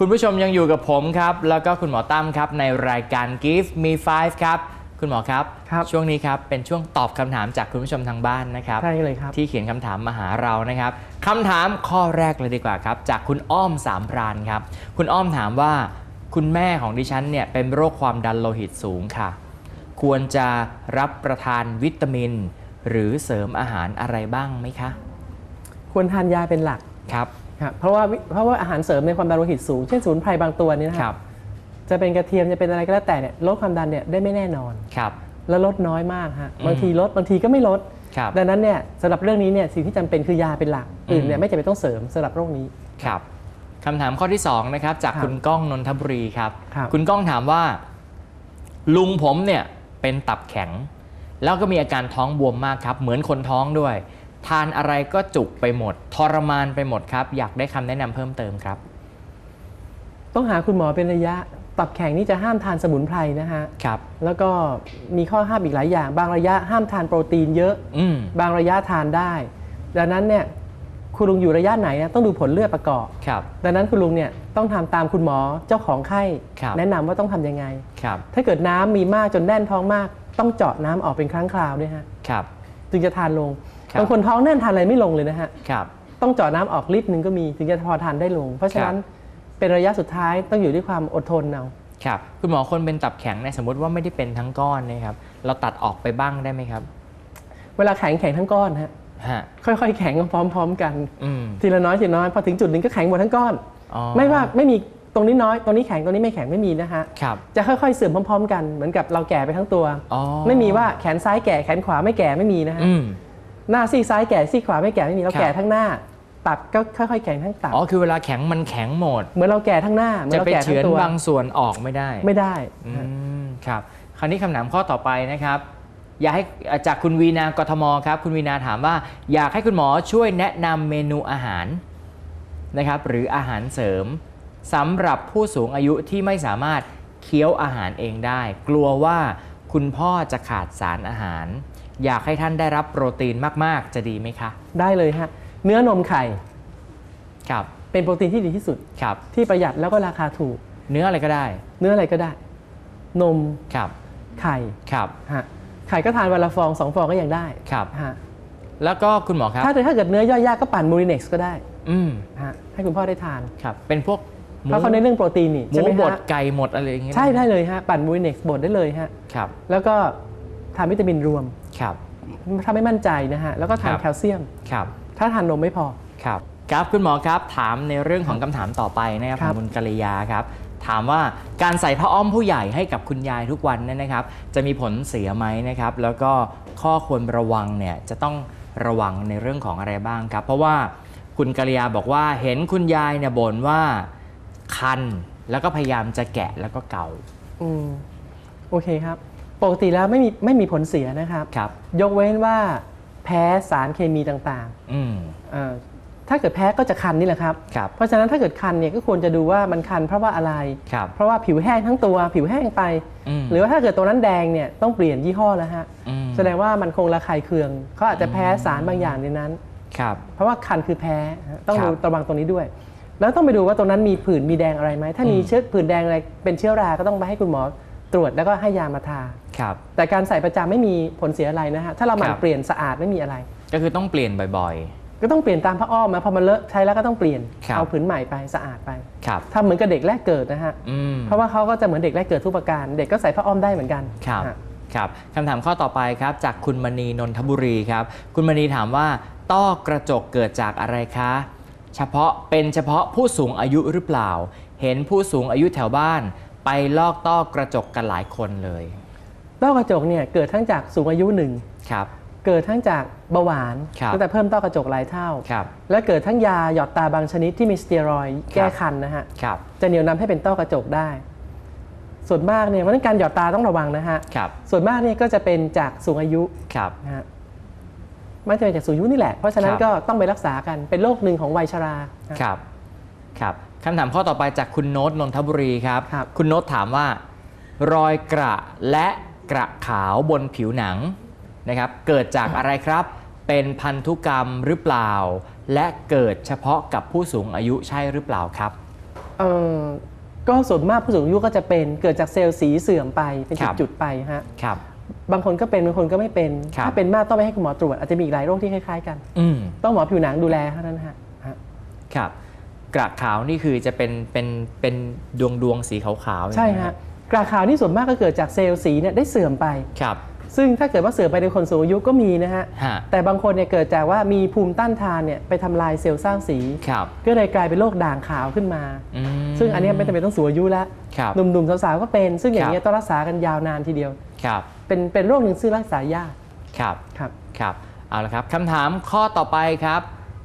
คุณผู้ชมยังอยู่กับผมครับ แล้วก็คุณหมอตั้มครับในรายการ Give Me Five ครับ คุณหมอครับ ครับ ช่วงนี้ครับ เป็นช่วงตอบคำถามจากคุณผู้ชมทางบ้านนะครับ ใช่เลยครับ ที่เขียนคำถามมาหาเรานะครับคำถามข้อแรกเลยดีกว่าครับ จากคุณอ้อมสามพรานครับ คุณอ้อมถามว่า คุณแม่ของดิฉันเนี่ยเป็นโรคความดันโลหิตสูงค่ะ ควรจะรับประทานวิตามิน หรือเสริมอาหารอะไรบ้างไหมคะ ควรทานยาเป็นหลัก ครับ ครับเพราะว่าเพราะว่าอาหารเสริมในความดันโลหิตสูง เช่นสมุนไพรบางตัวเนี่ยนะคครัรับบจะเป็นกระเทียมจะเป็นอะไรก็แล้วแต่เนี่ยลดความดันเนี่ยได้ไม่แน่นอนครับแล้วลดน้อยมากฮะอืมบางทีลดบางทีก็ไม่ลดครับดังนั้นเนี่ยสำหรับเรื่องนี้เนี่ยสิ่งที่จำเป็นคือยาเป็นหลักอืมอื่นเนี่ยไม่จำเป็นต้องเสริมสำหรับโรคนี้ครับคำถามข้อที่2นะครับจากครับคุณก้องนนทบุรีครับครับ คุณก้องถามว่า ลุงผมเนี่ยเป็นตับแข็ง แล้วก็มีอาการท้องบวมมากครับ เหมือนคนท้องด้วย ทานอะไรก็จุกไปหมด ทรมานไปหมดครับ อยากได้คำแนะนำเพิ่มเติมครับ ต้องหาคุณหมอเป็นระยะ ตับแข็งนี่จะห้ามทานสมุนไพรนะฮะ ครับ แล้วก็มีข้อห้ามอีกหลายอย่าง บางระยะห้ามทานโปรตีนเยอะ อืม บางระยะทานได้ ดังนั้นเนี่ยคุณลุงอยู่ระยะไหนนะต้องดูผลเลือดประกอบ ครับ ดังนั้นคุณลุงเนี่ยต้องทำตามคุณหมอเจ้าของไข้ครับ แนะนำว่าต้องทำยังไง ครับ ถ้าเกิดน้ำมีมากจนแน่นท้องมาก ต้องเจาะน้ำออกเป็นครั้งคราวด้วยฮะ ครับ จึงจะทานลงครั บบางคนท้องแน่นทานอะไรไม่ลงเลยนะฮะครับต้องเจาะน้ำออกลิตรหนึ่งก็มีถึงจะพอทานได้ลง เพราะฉะนั้นเป็นระยะสุดท้ายต้องอยู่ด้วยความอดทนเอาครับคุณหมอคนเป็นตับแข็งเนี่ยสมมติว่าไม่ได้เป็นทั้งก้อนนะครับ เราตัดออกไปบ้างได้ไหมครับ เวลาแข็งแข็งทั้งก้อนฮะฮะค่อยๆ แข็งพร้อม ๆ กันอืมทีละน้อยทีละน้อยพอถึงจุดหนึ่งก็แข็งหมดทั้งก้อนอ๋อไม่ว่าไม่มีตรงนี้น้อยตรงนี้แข็งตรงนี้ไม่แข็งไม่มีนะฮะครับจะค่อยๆเสื่อมพร้อม ๆ กันเหมือนกับเราแก่ไปทั้งตัวอ๋อไม่มีว่าแขนซ้ายแก่แขนขวาไม่แก่ไม่มีนะฮะอืม หน้าซีกซ้ายแก่ซีกขวาไม่แก่ไม่มีเราครับแก่ทั้งหน้าตับก็ค่อยๆแข็งทั้งตับอ๋อคือเวลาแข็งมันแข็งหมด เหมือนเราแก่ทั้งหน้าเหมือนจะเราไปแก่ทั้เฉือนงตัวบางส่วนออกไม่ได้ไม่ได้อืมครับคราวนี้คำถามข้อต่อไปนะครับอยากให้จากคุณวีนากทมครับ คุณวีนาถามว่า อยากให้คุณหมอช่วยแนะนำเมนูอาหารนะครับหรืออาหารเสริมสำหรับผู้สูงอายุที่ไม่สามารถเคี้ยวอาหารเองได้ กลัวว่าคุณพ่อจะขาดสารอาหาร อยากให้ท่านได้รับโปรตีนมาก ๆ จะดีไหมคะ ได้เลยฮะเนื้อนมไข่ครับเป็นโปรตีนที่ดีที่สุดครับ ที่ประหยัดแล้วก็ราคาถูก เนื้ออะไรก็ได้ เนื้ออะไรก็ได้ นมครับไข่ครับฮะไข่ก็ทานวันละฟองสองฟองก็ยังได้ครับฮะแล้วก็คุณหมอครับ ถ้าถ้าเกิดเนื้อย่อยยากก็ปั่นมูริเน็กซ์ก็ได้ อืมฮะให้คุณพ่อได้ทานครับ เป็นพวกหมูเพราะเขาในนเรื่องโปรตีนนี่หมูใช่ไหมบดฮะไก่หมดอะไรอย่างเงี้ยใช่ได้เลยฮะปั่นมูริเน็กซ์บดได้เลยฮะครับแล้วก็ทานวิตามินรวม ครับถ้าไม่มั่นใจนะฮะแล้วก็ทานครับแคลเซียมครับถ้าทานนมไม่พอครับครับคุณหมอครับถามในเรื่องของคำถามต่อไปนะครับคขรัอบงคุณกัลยาครับถามว่าการใส่ผ้าอ้อมผู้ใหญ่ให้กับคุณยายทุกวันเนี่ยนะครับ จะมีผลเสียไหมนะครับ แล้วก็ข้อควรระวังเนี่ยจะต้องระวังในเรื่องของอะไรบ้างครับ เพราะว่าคุณกัลยาบอกว่าเห็นคุณยายเนี่ยบ่นว่าคันแล้วก็พยายามจะแกะแล้วก็เกาอืมโอเคครับ ปกติแล้วไม่มีไม่มีผลเสียนะครับ ครับยกเว้นว่าแพ้สารเคมีต่างอืมๆเอ่อถ้าเกิดแพ้ก็จะคันนี่แหละครับ ครับเพราะฉะนั้นถ้าเกิดคันเนี่ยก็ควรจะดูว่ามันคันเพราะว่าอะไร ครับ เพราะว่าผิวแห้งทั้งตัวผิวแห้งไป อืม หรือว่าถ้าเกิดตัวนั้นแดงเนี่ยต้องเปลี่ยนยี่ห้อแล้วฮะอืมแสดงว่ามันคงระคายเคืองเขาอาจจะแพ้สารบางอย่างในนั้น ครับ เพราะว่าคันคือแพ้ฮะต้องครับดูระวังตรงนี้ด้วย แล้วต้องไปดูว่าตรงนั้นมีผื่นมีแดงอะไรไหมถ้ามีอืม เชื้อผื่นแดงอะไรเป็นเชื้อราก็ต้องไปให้คุณหมอ ตรวจแล้วก็ให้ยามาทา ครับ แต่การใส่ประจำไม่มีผลเสียอะไรนะฮะ ถ้าเราหมั่คนรับ เปลี่ยนสะอาดไม่มีอะไร ก็คือต้องเปลี่ยนบ่อย ก็ต้องเปลี่ยนตามผ้าอ้อมนะพอมันเลอะใช้แล้วก็ต้องเปลี่ยน ครับ เอาผืนใหม่ไปสะอาดไปๆ ครับ ทำเหมือนกับเด็กแรกเกิดนะฮะ อืม เพราะว่าเขาก็จะเหมือนเด็กแรกเกิดทุกประการ เด็กก็ใส่ผ้าอ้อมได้เหมือนกันครับ ฮะ ครับคำถามข้อต่อไปครับ จากคุณมณีนนทบุรีครับ คุณมณีถามว่า ต้อกระจกเกิดจากอะไรคะ เฉพาะเป็นเฉพาะผู้สูงอายุหรือเปล่า เห็นผู้สูงอายุแถวบ้าน ไปลอกต้อกระจกกันหลายคนเลยต้อกระจกเนี่ยเกิดทั้งจากสูงอายุหนึ่งครับเกิดทั้งจากเบาหวานครับตั้งแต่เพิ่มต้อกระจกหลายเท่าครับและเกิดทั้งยาหยอดตาบางชนิดที่มีสเตียรอยด์แก้คันนะฮะครับจะเหนียวนำให้เป็นต้อกระจกได้ ส่วนมากเนี่ยเพราะฉะนั้นการหยอดตาต้องระวังนะฮะครับส่วนมากเนี่ยก็จะเป็นจากสูงอายุครับนะฮะไม่จะเป็นจากสูงอายุนี่แหละ เพราะฉะนั้นครับก็ต้องไปรักษากันเป็นโรคหนึ่งของวัยชรานะครับครับ คำถามข้อต่อไปจากคุณโน้ตนนทบุรีครับครับ คุณโน้ตถามว่า รอยกระและกระขาวบนผิวหนังนะครับเกิดจากอะไรครับ เป็นพันธุกรรมหรือเปล่า และเกิดเฉพาะกับผู้สูงอายุใช่หรือเปล่าครับ เอ่อก็ส่วนมากผู้สูงอายุก็จะเป็นเกิดจากเซลล์สีเสื่อมไปเป็นครับ จุดๆไปฮะครับ บางคนก็เป็นบางคนก็ไม่เป็น ครับ ถ้าเป็นมากต้องไปให้คุณหมอตรวจอาจจะมีอีกหลายโรคที่คล้ายๆกัน อืม ต้องหมอผิวหนังดูแลเท่านั้นฮะฮะ ครับ กระขาวนี่คือจะเป็นเป็นเป็นดวงดวงสีขาวๆใช่อย่างนี้นฮะกระขาวนี่ส่วนมากก็เกิดจากเซลล์สีเนี่ยได้เสื่อมไปครับซึ่งถ้าเกิดว่าเสื่อมไปในคนสูงอายุก็มีนะฮะฮะแต่บางคนเนี่ยเกิดจากว่ามีภูมิต้านทานเนี่ยไปทำลายเซลล์สร้างสีครับก็เลยกลายเป็นโรคด่างขาวขึ้นมาอืมซึ่งอันเนี้ยไม่จำเป็นต้องสูงอายุแล้วครับหนุ่มๆสาวๆก็เป็น ซึ่งอย่างครับเงี้ยต้องรักษากันยาวนานทีเดียวครับเป็นเป็นโรคหนึ่งซึ่งรักษายาก ครับ ครับ ครับ เอาละครับคำถามข้อต่อไปครับ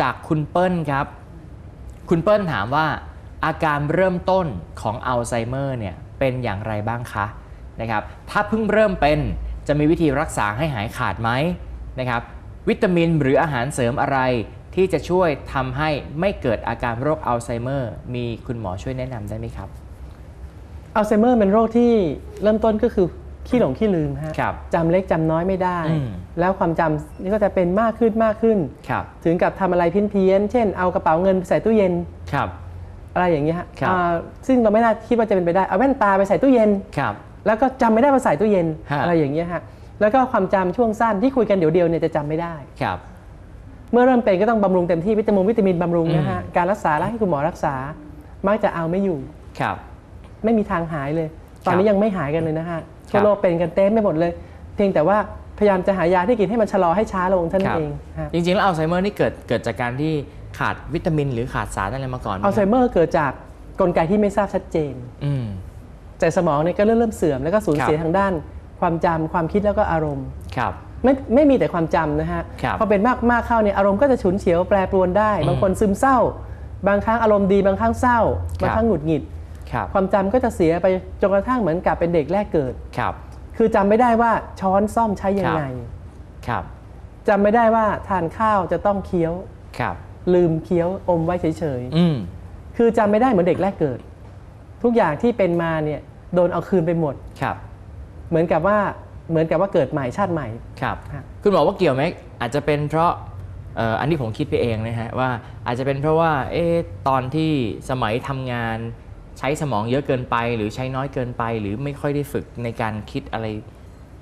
จากคุณเปิ้ลครับ คุณเปิ้ลถามว่าอาการเริ่มต้นของอัลไซเมอร์เนี่ยเป็นอย่างไรบ้างคะนะครับถ้าเพิ่งเริ่มเป็นจะมีวิธีรักษาให้หายขาดไหมนะครับวิตามินหรืออาหารเสริมอะไรที่จะช่วยทำให้ไม่เกิดอาการโรคอัลไซเมอร์มีคุณหมอช่วยแนะนำได้ไหมครับอัลไซเมอร์เป็นโรคที่เริ่มต้นก็คือ ขี้หลงขี้ลืมฮะครับจำเล็กจำน้อยไม่ได้อืมแล้วความจำนี่ก็จะเป็นมากขึ้นมากขึ้นครับถึงกับทำอะไรเพี้ยนๆเช่นเอากระเป๋าเงินไปใส่ตู้เย็นครับอะไรอย่างเงี้ยฮะครับอ่าซึ่งเราไม่น่าคิดว่าจะเป็นไปได้ เอาแว่นตาไปใส่ตู้เย็นครับแล้วก็จำไม่ได้ว่าใส่ตู้เย็นฮะอะไรอย่างเงี้ยฮะแล้วก็ความจำช่วงสั้นที่คุยกันเดี๋ยวเดียวเนี่ยจะจำไม่ได้ครับเมื่อเริ่มเป็นก็ต้องบำรุงเต็มที่วิตามินวิตามินบำรุงนะฮะอืมการรักษาและให้คุณหมอรักษามักจะเอาไม่อยู่ครับไม่มีทางหายเลย ตอนนี้ครับยังไม่หายกันเลยนะฮะครัทั่วบโลกเป็นกันเต็มไปหมดเลย เพียงแต่ว่าพยายามจะหายาที่กินให้มันชะลอให้ช้าลงเท่านั้นเองฮะจริงๆแล้วอัลไซเมอร์นี่เกิดเกิดจากการที่ขาดวิตามิน หรือขาดสารอะไรมาก่อนหอัลไซครับเมอร์เกิดจากกลไกที่ไม่ทราบชัดเจนอืมแต่สมองเนี่ยก็เริ่มเริ่มเสื่อมแล้วก็สูญเสียครับทางด้าน ความจำความคิดแล้วก็อารมณ์ครับไม่ไม่มีแต่ความจำนะฮะครับพอเป็นมากมากเข้าเนี่ยอารมณ์ก็จะฉุนเฉียวแปรปรวนได้อืมบางคนซึมเศร้า บางครั้งอารมณ์ดีบางครั้งเศร้า บางครั้งหงุดหงิด ครับความจำก็จะเสียไปจนกระทั่งเหมือนกับเป็นเด็กแรกเกิดครับ คือจำไม่ได้ว่าช้อนซ่อมใช้ยังไงครับจำไม่ได้ว่าทานข้าวจะต้องเคี้ยวครับ ลืมเคี้ยวอมไว้เฉยอืมๆคือจำไม่ได้เหมือนเด็กแรกเกิด ทุกอย่างที่เป็นมาเนี่ยโดนเอาคืนไปหมดครับ เหมือนกับว่าเหมือนกับว่าเกิดใหม่ชาติใหม่ครับครับคุณหมอว่าเกี่ยวไหมอาจจะเป็นเพราะเอ่ออันนี้ผมคิดไปเองนะฮะว่าอาจจะเป็นเพราะว่าเอ๊ะตอนที่สมัยทำงาน ใช้สมองเยอะเกินไป หรือใช้น้อยเกินไป หรือไม่ค่อยได้ฝึกในการคิดอะไร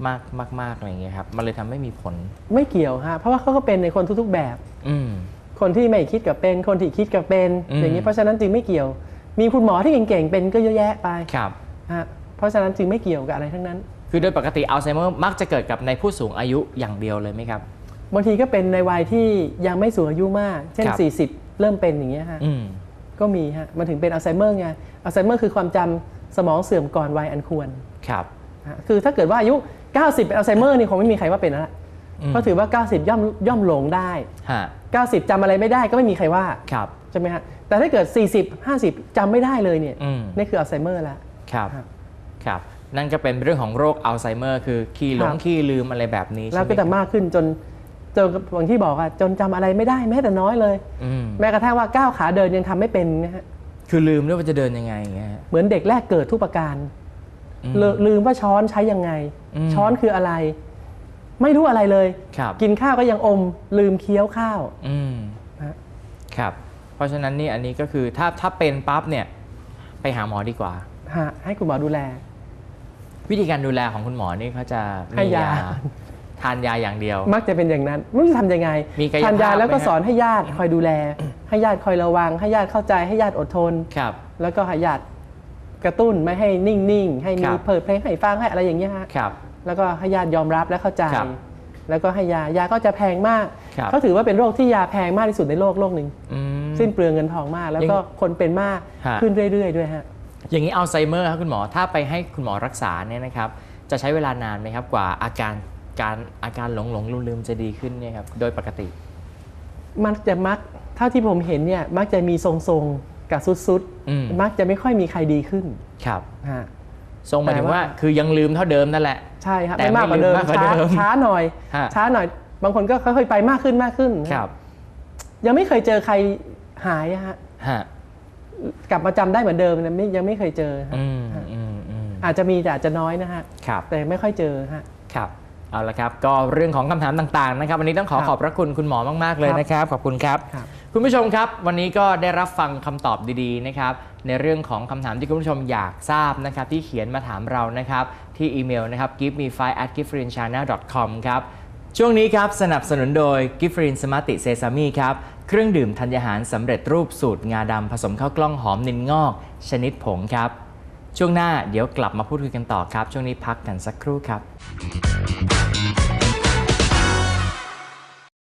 มากมากมากอะไรอย่างเงี้ยครับ มันเลยทำให้มีผล ไม่เกี่ยวฮะเพราะว่าเขาก็เป็นในคนทุก ๆแบบ อืมคนที่ไม่คิดกับเป็น คนที่คิดกับเป็นอืมอย่างนี้เพราะฉะนั้นจึงไม่เกี่ยว มีคุณหมอที่เก่งๆเป็นก็เยอะแยะไปครับฮะเพราะฉะนั้นจึงไม่เกี่ยวกับอะไรทั้งนั้น คือโดยปกติอัลไซเมอร์มักจะเกิดกับในผู้สูงอายุอย่างเดียวเลยไหมครับบางทีก็เป็นในวัยที่ยังไม่สูงอายุมาก เช่นครับ40 เริ่มเป็นอย่างเงี้ยฮะอืม ก็มีฮะมันถึงเป็นอัลไซเมอร์ไงอัลไซเมอร์คือความจำสมองเสื่อมก่อนวัยอันควรครับฮะคือถ้าเกิดว่าอายุ 90 เป็นอัลไซเมอร์นี่คงไม่มีใครว่าเป็นแล้วล่ะอืมเพราะถือว่า 90 ย่อมย่อมหลงได้ฮะ90จำอะไรไม่ได้ก็ไม่มีใครว่าครับใช่ไหมฮะแต่ถ้าเกิด 40 50จำไม่ได้เลยเนี่ยอืมนี่คืออัลไซเมอร์แล้วครับครับครับนั่นก็เป็นเรื่องของโรคอัลไซเมอร์คือขี้หลคงรับขี้ลืมอะไรแบบนี้แล้วใช่ไหมก็จะมากขึ้นจน จนอย่างที่บอกอะจนจำอะไรไม่ได้แม้แต่น้อยเลยอืมแม้กระทั่งว่าก้าวขาเดินยังทำไม่เป็นนะฮะคือลืมด้วยว่าจะเดินยังไงอย่างเงี้ยฮะเหมือนเด็กแรกเกิดทุกประการอืมลืลืมว่าช้อนใช้ยังไงอืมช้อนคืออะไร ไม่รู้อะไรเลยครับกินข้าวก็ยังอม ลืมเคี้ยวข้าวอืมนะครับ เพราะฉะนั้นนี่อันนี้ก็คือถ้าถ้าเป็นปั๊บเนี่ยไปหาหมอดีกว่าฮะให้คุณหมอดูแล วิธีการดูแลของคุณหมอนี่เขาจะให้มียา ทานยาอย่างเดียว มักจะเป็นอย่างนั้นไม่รู้จะทำยังไงมีกายภาพทานยาแล้วก็ไหมฮะ สอนให้ญาติคอยดูแล ให้ญาติคอยระวัง ให้ญาติเข้าใจให้ญาติอดทน ครับ แล้วก็ให้ญาติกระตุ้นไม่ให้นิ่งๆให้คมีรับ เปิดเพลงให้ฟังให้อะไรอย่างเงี้ยฮะ ครับ แล้วก็ให้ญาติยอมรับและเข้าใจ ครับแล้วก็ให้ยายาก็จะแพงมากครับ เขาถือว่าเป็นโรคที่ยาแพงมากที่สุดในโลกโลกหนึ่งอืม สิ้นเปลืองเงินทองมาก แล้วก็ยังคนเป็นมากฮะ ขึ้นเรื่อย ๆ ด้วยฮะ อย่างนี้อัลไซเมอร์ครับคุณหมอถ้าไปให้คุณหมอรักษาเนี่ยนะครับ จะใช้เวลานานไหมครับกว่าอาการ การอาการหลงหลงลืมลืมๆจะดีขึ้นเนี่ยครับโดยปกติ มักจะมักเท่าที่ผมเห็นเนี่ยมักจะมีทรงๆกับสุดอืมๆมักจะไม่ค่อยมีใครดีขึ้นครับฮะทรงหมายถึงว่าคือยังลืมเท่าเดิมนั่นแหละใช่ครับแต่ไม่มากกว่าเดิมไม่ลืมมากกว่าช้าเดิมช้าหน่อยฮะช้าหน่อย บางคนก็ค่อยๆไปมากขึ้นมากขึ้นครับ ยังไม่เคยเจอใครหายอะฮะฮะกลับมาจำได้เหมือนเดิมนะไม่ยังไม่เคยเจอฮะอืมอืมอืมอาจจะมีแต่อาจจะน้อยนะฮะครับแต่ไม่ค่อยเจอฮะครับ เอาละครับ ก็เรื่องของคำถามต่างๆนะครับ วันนี้ต้องขอครับขอบพระคุณคุณหมอมากๆเลยครับนะครับ ขอบคุณครับครับ คุณผู้ชมครับ วันนี้ก็ได้รับฟังคำตอบดีๆนะครับในเรื่องของคำถามที่คุณผู้ชมอยากทราบนะครับที่เขียนมาถามเรานะครับที่อีเมลนะครับ give me five at giftfriendchannel.com ครับช่วงนี้ครับสนับสนุนโดย g i f f r i n Smarty Sesame ครับเครื่องดื่มธัญญาหารสำเร็จรูปสูตรงาดำผสมข้าวกล้องหอมนินงอก ชนิดผงครับ ช่วงหน้าเดี๋ยวกลับมาพูดคุยกันต่อครับ ช่วงนี้พักกันสักครู่ครับ